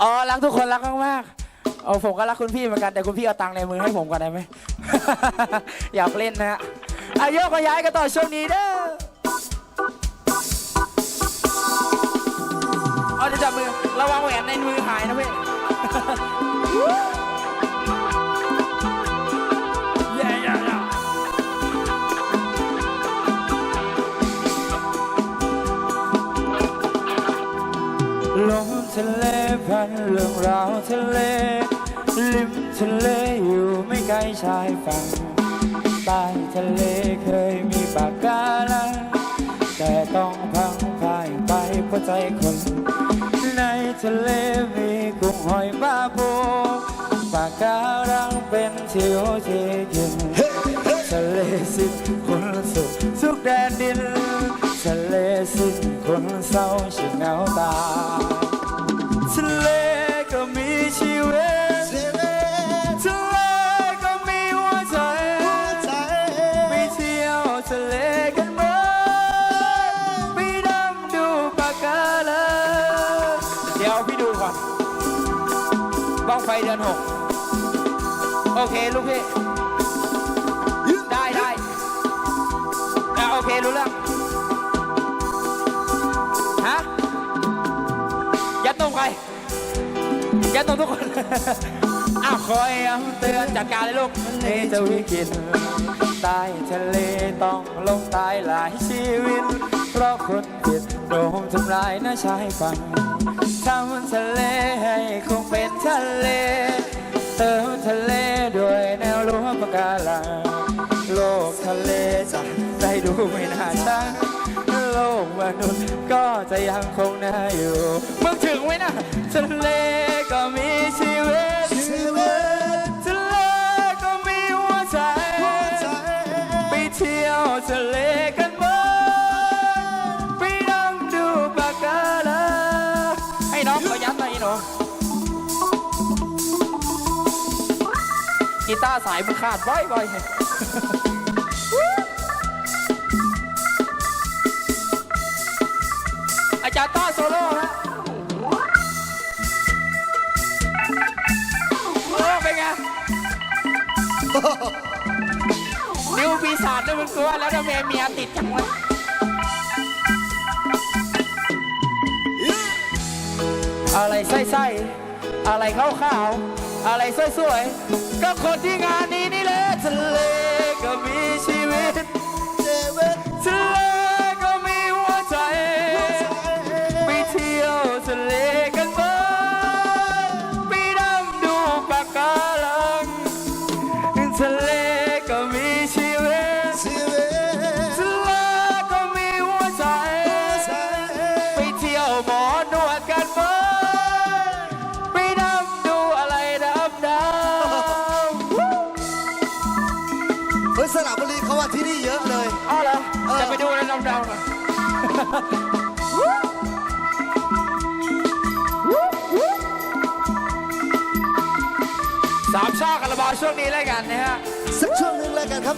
อ๋อรักทุกคนรักมากๆเอาผมก็รักคุณพี่เหมือนกันแต่คุณพี่เอาตังค์ในมือให้ผมก่อนได้ไหม อยากเล่นนะฮะอายุก็ย้ายกันต่อช่วงนี้เด้อเอาจะจับมือระวังแหวนในมือหายนะเว้ยเย้เย้เย้ลมทะเลันเรื่องราวทะเล ริมทะเลอยู่ไม่ไกลชายฝั่งใต้ทะเลเคยมีปากกาลังแต่ต้องพังพ่ายไปเพราะใจคน ในทะเลมีกุ้งหอยปลาปูปากการังเป็นชิวที่กิน เคลูกพี่ได้ได้อะโอเครู้เรื่องฮะยัดนมใครยัดนมทุกคน อ้าวคอยย้ำเตือนจัดการเลยลูกนี่จะวิกฤตใต้ทะเลต้องลงตายหลายชีวิต เพราะคนผิดโดนทำลายนะชายฝั่งทำทะเลให้คงเป็นทะเล เติมทะเลด้วยแนวรั้วปะการังโลกทะเลจะได้ดูไม่น่าชังโลกมนุษย์ก็จะยังคงน่าอยู่มึงถึงไหมนะทะเลก็มีชีวิตาสายมันขาดบ่อยๆอาจารย์ต้อโซโล่ฮะโอ้เป็นไงนิวปีศาจด้วยมึงกลัวแล้วทำไมเมียติดจังวะอะไรไส้ๆอะไรขาวๆอะไรสวยๆ ก็คนที่งานนี้นี่แหละทะเลก็มีชีวิต นี่เยอะเลยเอาเหรอเออจะไปดูอะไรดำดำหน่อยสามชาติคาราบาวช่วงนี้แล้วกันนะฮะ สักช่วงหนึ่งแล้วกันครับ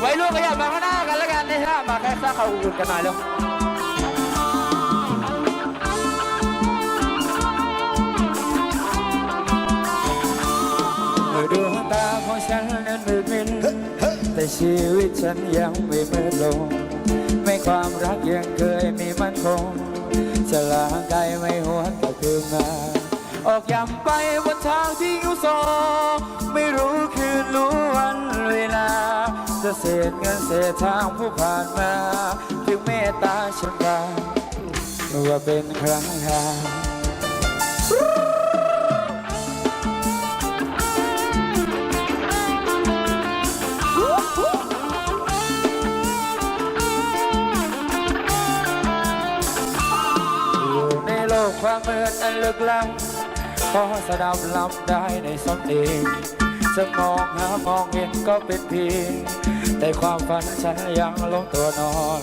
ไว้ลูกขยับมาข้างหน้ากันแล้วกันนะฮะ มาแค่ซ่าเขาอุ่นกันหน่อยเร็ว ดวงตาของฉันนั้นมืดมินแต่ชีวิตฉันยังไม่มืดลง ไม่ความรักยังเคยมีมันคงจะลางกายไม่หวนกลับคืนมาออกย้ำไปบนทางที่อุโซไม่รู้คืนรู้วันเวลา จะเศษเงินเศษทางผู้ผ่านมา ถึงเมตตาฉันบ้างว่าเป็นครั้งครา ความมืดอันลึกล้ำพอสะดับลำได้ในสมเองจะมองหามองเห็นก็เป็นเพียงแต่ความฝันฉันยังลงตัวนอน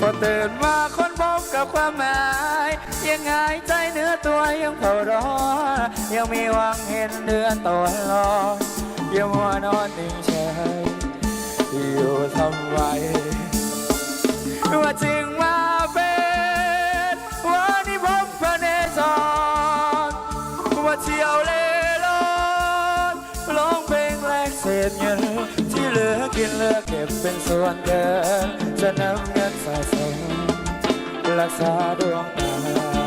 พอตื่นมาค้นพบกับความหมาย ยังหายใจเนื้อตัวยังเผาร้อนยังมีหวังเห็นเดือนตัวลอยยังมัวนอนนิ่งเฉยอยู่ทำไมว่าจึงมาาเที่ยวเล่ร่อนร้องเพลงแลกเศษเงิน ที่เหลือกินเหลือเก็บเป็นส่วนเกินจะนำเงินสะสมรักษาดวงตา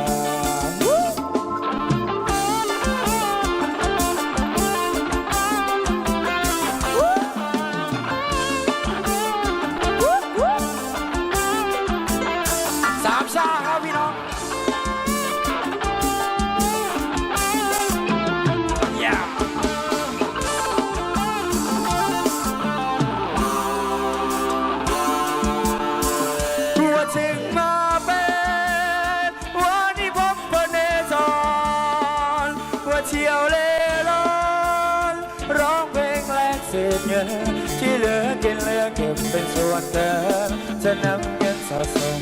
เก็บเป็นส่วนเกินจะนำเงินสะสม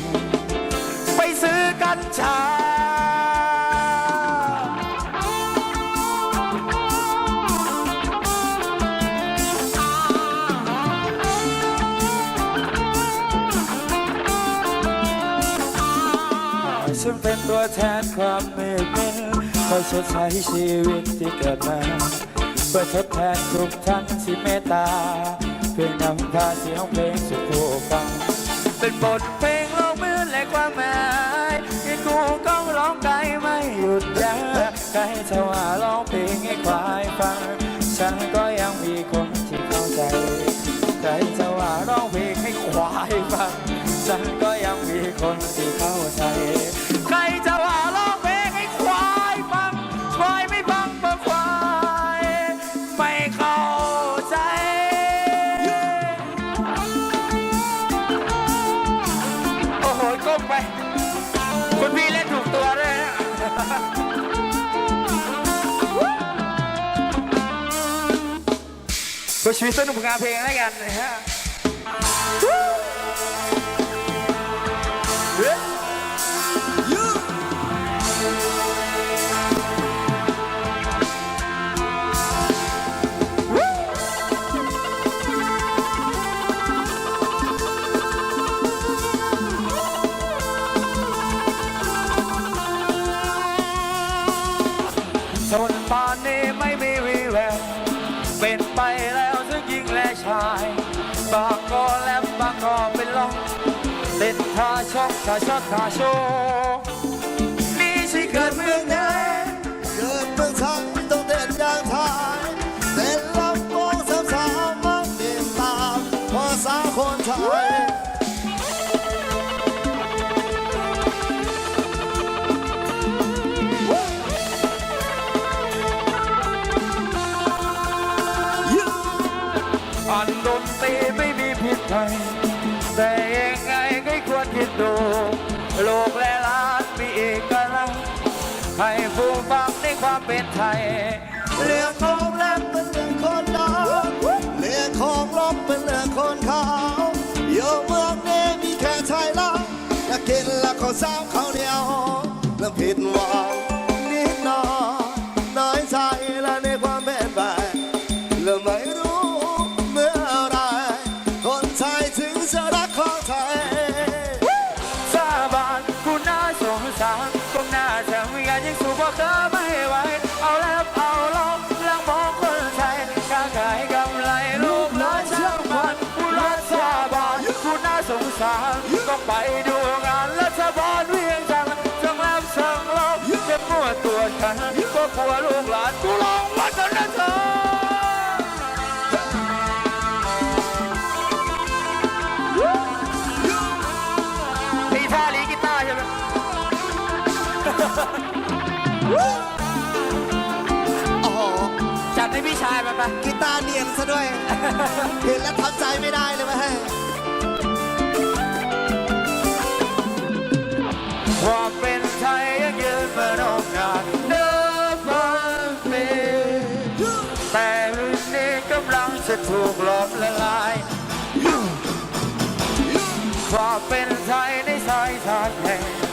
ไปซื้อกัญชา ฉันเป็นตัวแทนความมืดมิดคอยชดใช้ชีวิตที่เกิดมา เพื่อทดแทนทุกท่านที่เมตตา เพื่อนำพาเสียงเพลงสู่ผู้ฟัง เป็นบทเพลงโลกมืดและความหมายที่กูก้องร้องไกลไม่หยุดยั้งใครจะว่าร้องเพลงให้ควายฟัง ฉันก็ยังมีคนที่เข้าใจ ใครจะว่าร้องเพลงให้ควายฟัง ฉันก็ยังมีคนที่เข้าใจ ก็ชีวิตสนุกงานเพลงแล้วกันนะฮะาชักท่าโชว์นี่ใช่เกิดเมืองไหนเกิดเมืองไทยต้องเด่นอย่างไทยเต้นลำวงสามสามมักเต้นตามภาษาคนไทย ความเป็นไทย เรื่องของแรกเป็นเรื่องคนดาวเรื่องของลบเป็นเรื่องคนขาวอยู่เมืองนี้มีแค่ชายลังอยากกินแล้วก็สาวข้าวเหนียวแล้วผิดหวัง นก็กลัวลูกหลานกูลองวัฒนธรรมมีท่าลีกีตาร์ใช่ไหมโอ้โหจัดให้พี่ชายมาไปกีตาร์เนียนซะด้วย เห็นแล้วทำใจไม่ได้เลยไหมความเป็น ถูกหลอมละลายความเป็นไทยในสายทานแห่ง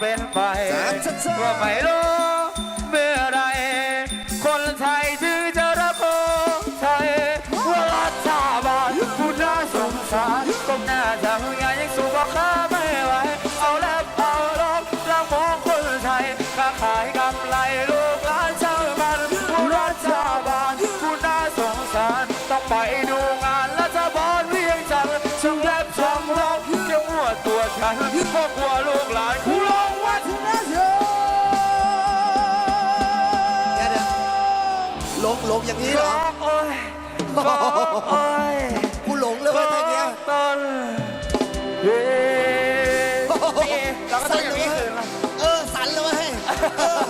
เป็นไปว่าไม่รู้เมื่อไร คนไทยถึงจะรับอไทยว่ารัฐบาลผู้น่าสงสารก้มหน้าทำงานยังสูบข้าไม่ไหวเอาแล้วเอาล้อมางมองคนไทยค้ขายกำไรลูกหลานชาวบ้านผู้รัฐบาลผู้น่าสงสารต้องไปดูงานรัฐบาลเวียงจังทร์ช่างแรบช่างร้องจะมั่วตัวฉันเพราะกลัวลูก หลงหลงอย่างนี้เหรร้อองโอ้ยร้องโอ้ยกูหลงเลยเว้ยทางเนี้ยต้นเฮ้นี่เราก็ต้องอย่างนี้คืนละเออสันเลยเว้ยเออ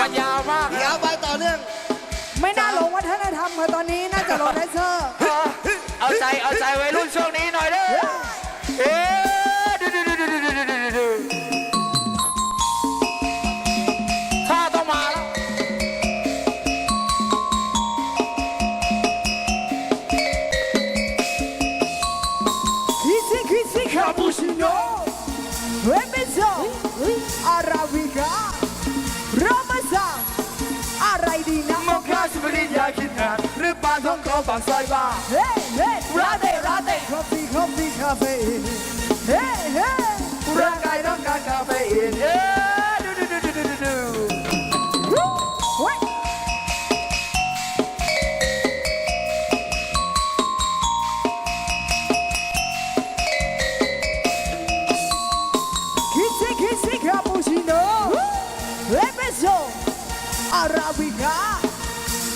มันยาวมากเดี๋ยวไปต่อเนื่องไม่น่าหลงวัฒนธรรมค่ะตอนนี้น่าจะหลงแดนเซอร์ เอาใจเอาใจวัยรุ่นช่วงนี้หน่อยเด้อ นทองคอปากซอยบ้าเฮ้เฮ้ราเต้ราเต้คอฟฟี่คอฟฟี่คาเฟ่เฮ้เฮ้ร่างกายต้องการคาเฟอีนเอ๊ะดูดูดูดูดูดูเฮ้ยคิซิคิซิคาปูชิโน่เรเบโซอาราบิกา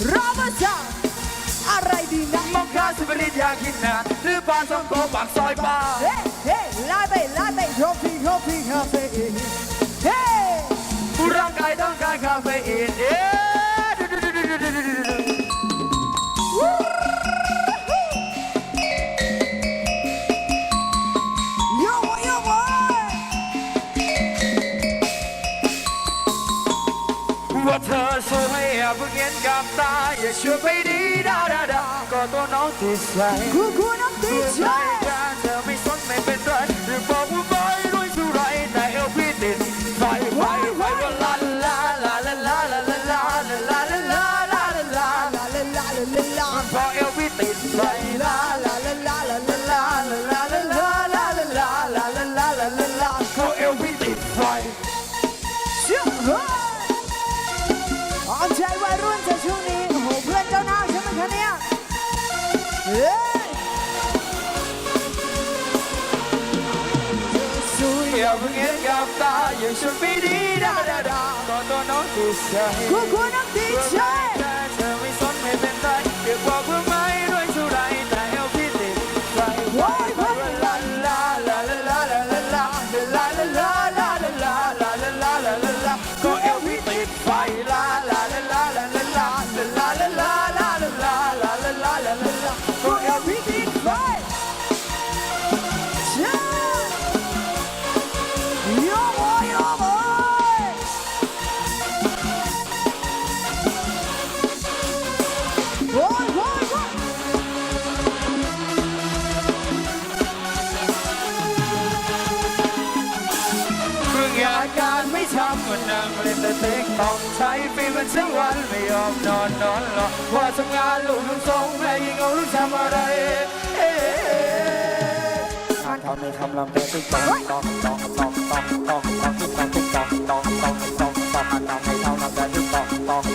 โรมาซาอะไรดีนะม องข้าสิบริญญาคิดงานหรือปานทองคอปากซอยบ้า เฮ้เฮ้ลาเต้ลาเต้คอฟฟี่คฟีคาเฟ่เฮ้ร่างกายต้องการคาเฟอีนเอ๊ะดูดูดูดูดูดูดูดูโยโมโยโมว่าเธอสวยอย่าเพิ่งเห็นกับตาอย่าเชื่อไปดีดาดา có tố nó thì sai Cua thì sai Tell me something better. you should be there, da da. No, no, no, this time. Coconut DJ. ต้องใช้ฟีมันทั้งวันไม่ยอมนอนนอนหรอว่าทำงานลูกลูกทรงแม่ยิ่งเอาลูกทำอะไรเอ๊ะทำทำไม่ทำลำแต่ติ๊กตอกตอกตอกตอกตอกตอกตอกติ๊กตอกติ๊กตอกตอกตอกตอกตอกทำทำไม่ทำลำแต่ติ๊กตอกตอกตอก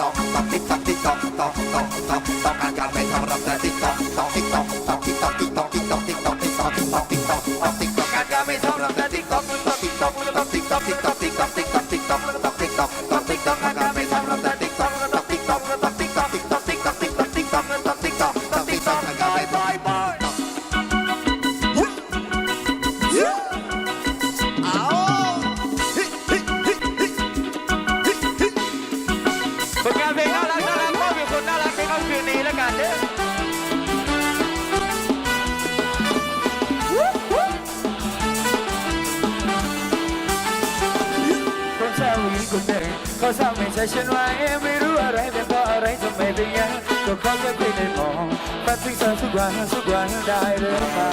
ตอกตอกต๊อกติ๊กตอกติ๊กตอกตอกตอกตอกตอกานการไม่ทำรับแต่ติ๊กตอกตอกติ๊กตอกตอกติ๊กตอก ทุกวันทุกวันได้หรือเปล่า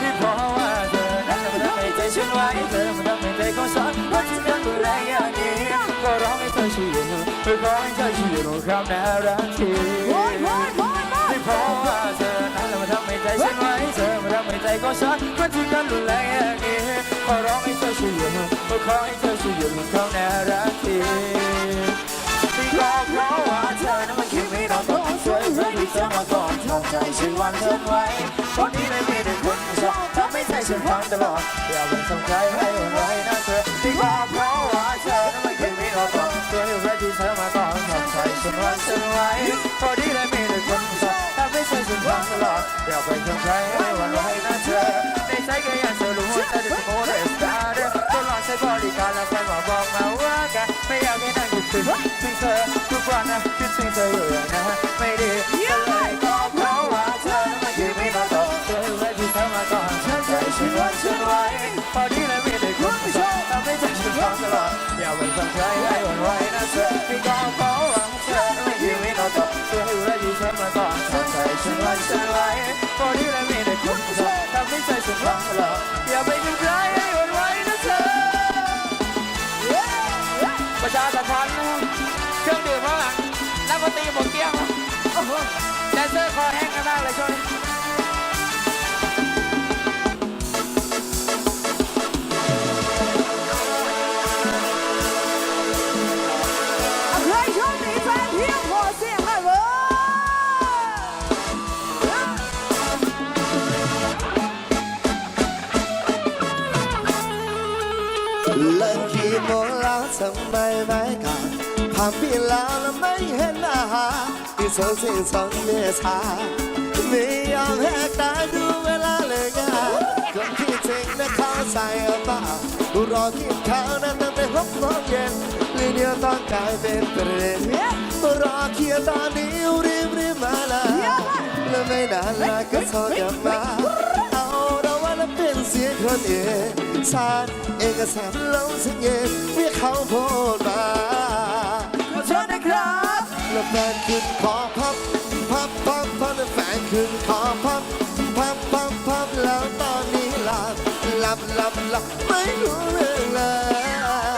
ที่เพราะว่าเธอนั้นมันทำให้ใจฉันไว้เธอมันทำให้ใจของฉันรักที่กันดูแลอย่างนี้ก็ร้องให้เธอช่วยอยู่ไม่ขอให้เธอช่วยอยู่ความน่รักที่โอ้ยโอ้ยโอ้ยโอ้ยไม่เพราะว่าเธอนั้นมันทำให้ใจฉันไว้เธอมันทำให้ใจของฉันมันที่กันดูแลอย่างนี้ขอร้องให้เธอช่วยอยู่ไม่ขอให้เธอช่วยอยู่ความน่ ฉันวันเธอไว้ตอนนี้เลยมีแต่คนชอบทำให้ใจฉันฟังตลอดอย่าไปสนใจให้ไว้นะเธอที่ก็เพราะว่าเธอนั้นมันคิดไม่ต้องต้องช่วยเธอที่เธอมาก่อนทำใจฉันวันเธอไว้ตอนนี้เลยมีแต่คนชอบทำให้ใจฉันฟังตลอดอย่าไปสนใจให้ไว้นะเธอในใจก็ยังเธอรู้ว่าเธอจะโมเดลสตาร์เดอร์ก็ลองใช้บริการแล้วแฟนมาบอกมาว่ากันไม่อยากให้นั่งอยู่ถึงถึงเธอทุกวันนะคิดถึงเธออยู่อย่างนะไม่ดีเลยก็เพราะว่า เธอนั้นมันคิดไม่ต้องต่อเธอไว้ที่เธอมาก่อนฉันใจฉันวันฉันไว้พอดีเลยม่ได้คนชอบทำให้ใจฉันฟังตลอดอย่าไปสนใจให้วันไว้นะเธอที่ก็เพราะว่าเธอนั้นมันคิดไม่ต้องต่อเธอไว้ที่เธอมาก่อนฉันใจฉันวันฉันไว้พอดีเลยไม่ได้คนชอบทำให้ใจฉันฟังตลอดอย่าไปสนใจให้วันไว้นะเธอประชาสัมพันธ์นะครับเครื่องดื่มข้างหลังนักดนตรีหมดเกลี้ยง คอร์คอแห้งกันมากเลยช่วงนี้ใครชอบมีแฟนเพียงขอเสียงหน่อยเว้ย เลิกกี่โมแล้วทำไมไม่กลับผ่านปีแล้วแล้วไม่เห็นอาหาร สองสิ่งสองเมษาไม่ยอมแหกตาดูเวลาเลยงาคนที่จริงนะเขาใส่เอาปล่ารอกินข้าวนั้นตั้งแต่หกโมงเย็นเลยเดียวต้องกลายเป็นประเด็นรอเคลียร์ตอนนี้รีบรีบมาละแล้วไม่นานละก็โทรกลับมาเอาเราว่าเราเป็นเสียงคนเองสารเอกสารลงสัญญาเรียกเขาพูดมาขอโทษนะครับ แล้วแฟนขึ้นขอพับ พับพับพับแล้วแฟนขึ้นขอพับ พับพับพับแล้วตอนนี้หลับหลับหลับหลับไม่รู้เรื่องเล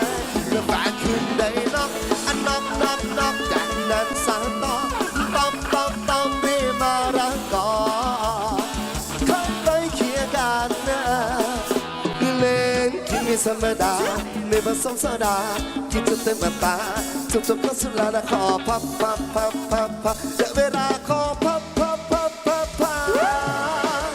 ยแล้วแฟนขึ้นได้นอกอันน็อกน็อกน็อกจากนั้นสานต่อต้อมต้อมต้อมไม่มารักก่อนค่อยไปเคลียร์กันนะเล่นกินไม่ธรรมดาไม่ผสมโซดากินจนเต็มอัตา จบจบก็สุดแล้วนะขอพับพับพับพับพับเดี๋ยวเวลาขอพับพับพับพับพับ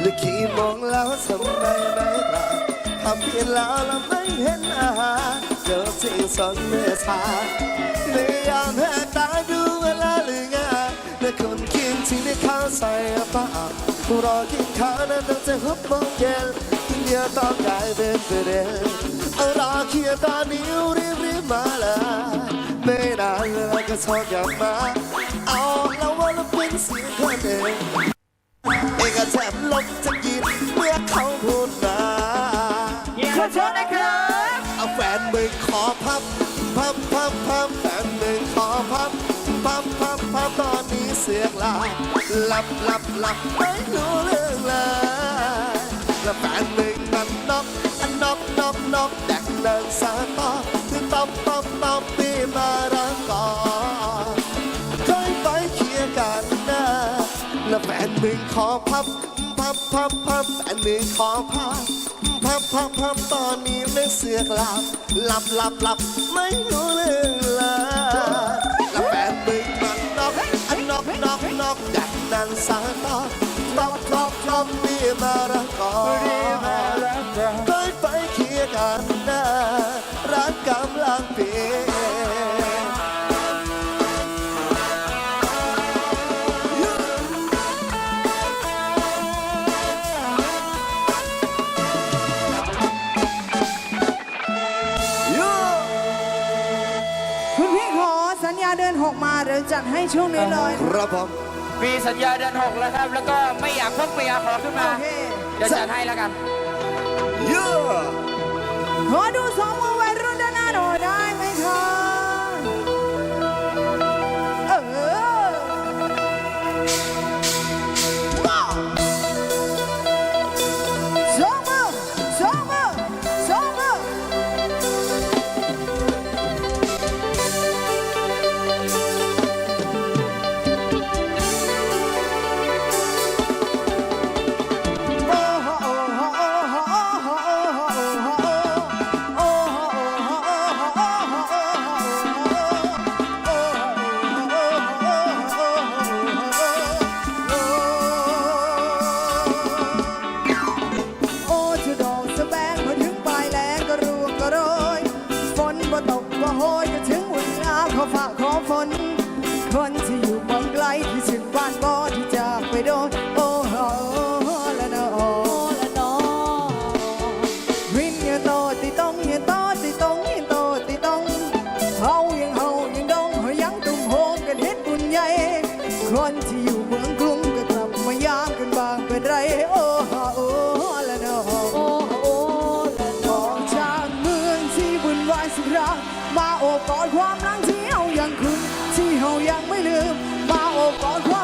หรือกี่โมงแล้วทำไมไม่กลับทำเพียงแล้วแล้วไม่เห็นอาหาร เจอสิ่งสอนเมื่อชาไม่ยอมแหกตาดูเวลาหรืองานและคนกินที่ได้ข้าวใส่ปากรอกินข้าวนั้นตั้งแต่หกโมงเย็นเดียวต้องกลายเป็นประเด็นรอเคียตอนนี้รีบรีบมาละไม่นานแล้วก็โทรกลับมาเอาแล้วว่าเราเป็นสียงคนเอง สียงหลับหลับหลับหลับไม่รู้เรื่องเลยแล้วแฟนมึงมันนอกอันนอกนอกนอกแดกเดินสาต่อถึงต้อมต้อมต้อมปีมารังก่อนเคยไปเคลียร์กันนะแล้วแฟนมึงขอพับพับพับพับแฟนมึงขอพับพับพับพับตอนนี้ไม่เสือกหลับหลับหลับหลับไม่รู้เรื่อง อดักนันสาวตอบตอบตอบตอบรีมารักอนรีมารักก่อนเคยไปเคียกันนะรักกำลังเปลี่ยนคุณพี่ขอสัญญาเดินหกมาเดี๋ยวจัดให้ช่วงนี้เลย ครับผม มีสัญญาเดือนหกแล้วครับ แล้วก็ไม่อยากพกเมียขอขึ้นมา เดี๋ยจัดให้แล้วกัน เยอะขอดูสว มาโอบกอดความรักที่เรายังคืนที่เรายังไม่ลืม มาโอบกอดความ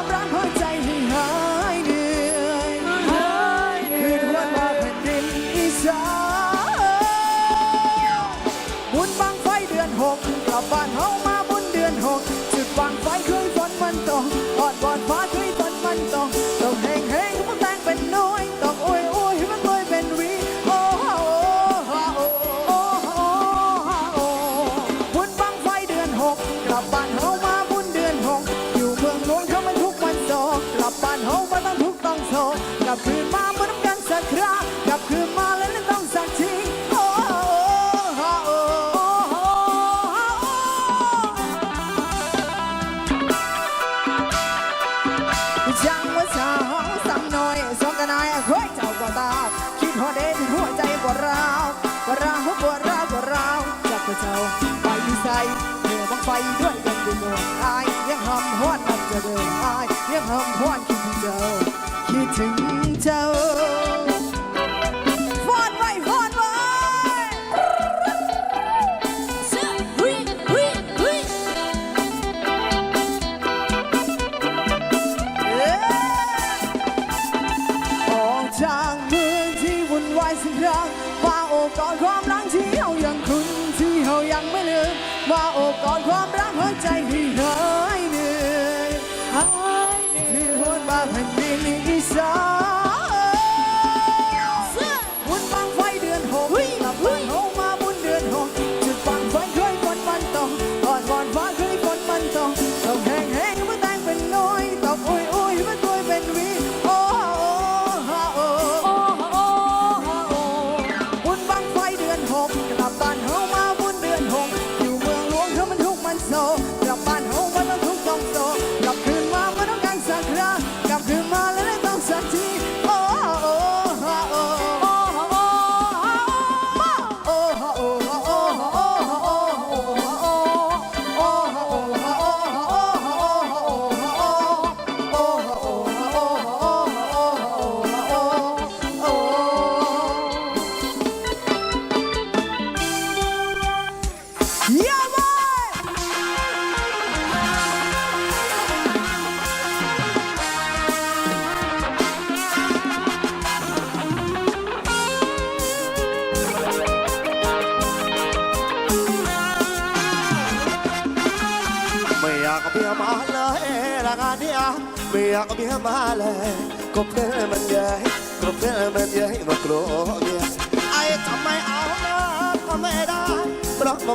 คืนมาเบนน้ำกันสักครั้งกลับคืนมาแล้วต้องสักทีโอ้โอ้โอ้โอ้โอ้จังว่าสาวซ้ำหน่อยซ้อมกันนายเฮ้ยเจ้าก็ตาคิดหัวเด่นหัวใจกว่าเรากว่าเรากว่าเรากว่าเราอยากกว่เจ้าไปดีใส่เธอบังไฟด้วยกันดูหมืออายยังหำฮวนมันจะเดินอายยังหำฮวน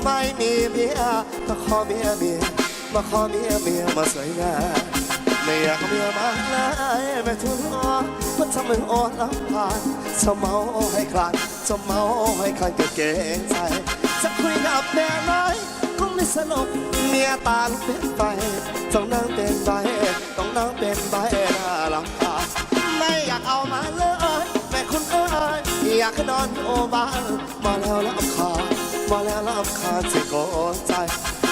ไม่มีเมียมาขอเมียเมียมาขอเมียเมียมาสวยงามไม่อยากเมียมาเลยไม่ทุนอ่อนเพราะทำให้อ่อนลำพานจะเมาให้คลานจะเมาให้คลานก็เกรงใจจะคุยกับแม่น้อยก็ไม่สนุกเมียตาลุกเป็นไฟต้องนั่งเป็นใอนโอบามาแล้วลำคามาแล้วลำคาญสิโกนใจ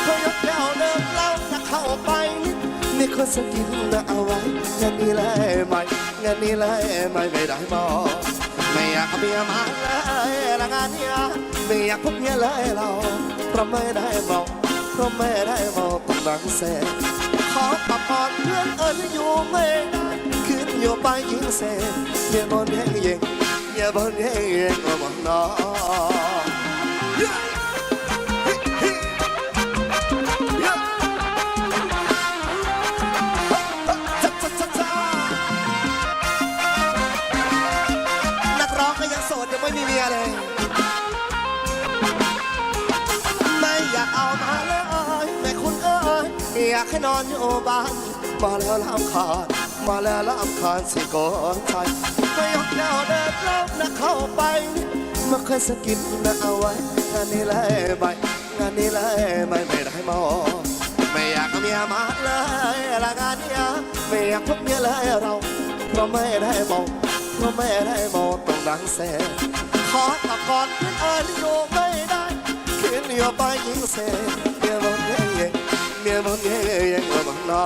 เพราะยกแก้วเดิมเหล่าจากเข้าไปนิดมีคนสกินนะเอาไว้งานนี้เลยไม่งานนี้เลยไม่ไม่ได้บอกไม่อยากเอาเมียมาเลยละงานเนี้ยไม่อยากพบเมียเลยเราเพราะไม่ได้บอกเพราะไม่ได้บอกต้องรังเสขอตัดตอนเพื่อนเอิญอยู่ไม่ได้ขึ้นอยู่ไปยิงเสเมียบนแย่งเย่งเมียบนแย่งเย่งระวัง น้องนักร้องก็ยังโสดยังไม่มีเมียเลย ไม่อยากเอามาเลยแม่คุณเอ้ยอยากให้นอนอยู่บ้าน มาแล้วลำคาญมาแล้วลำคาญสิโกนใจไม่ยกแนวเดินเล่านะเข้าไป มาเคยสะกิดนะเอาไว้งานนี้เลยไม่งานนี้เลยไม่ไม่ได้มองไม่อยากเมียมาเลยละงานเนี้ยไม่อยากพบเมียเลยเรา เพราะไม่ได้มองเพราะไม่ได้มองต้องดังแสขอตะกอนขึ้นเอิญอยู่ไม่ได้ขึ้นอยู่ไปยิงเสเมียบนเย่เย่เมียบนเย่เย่ระวังน้อ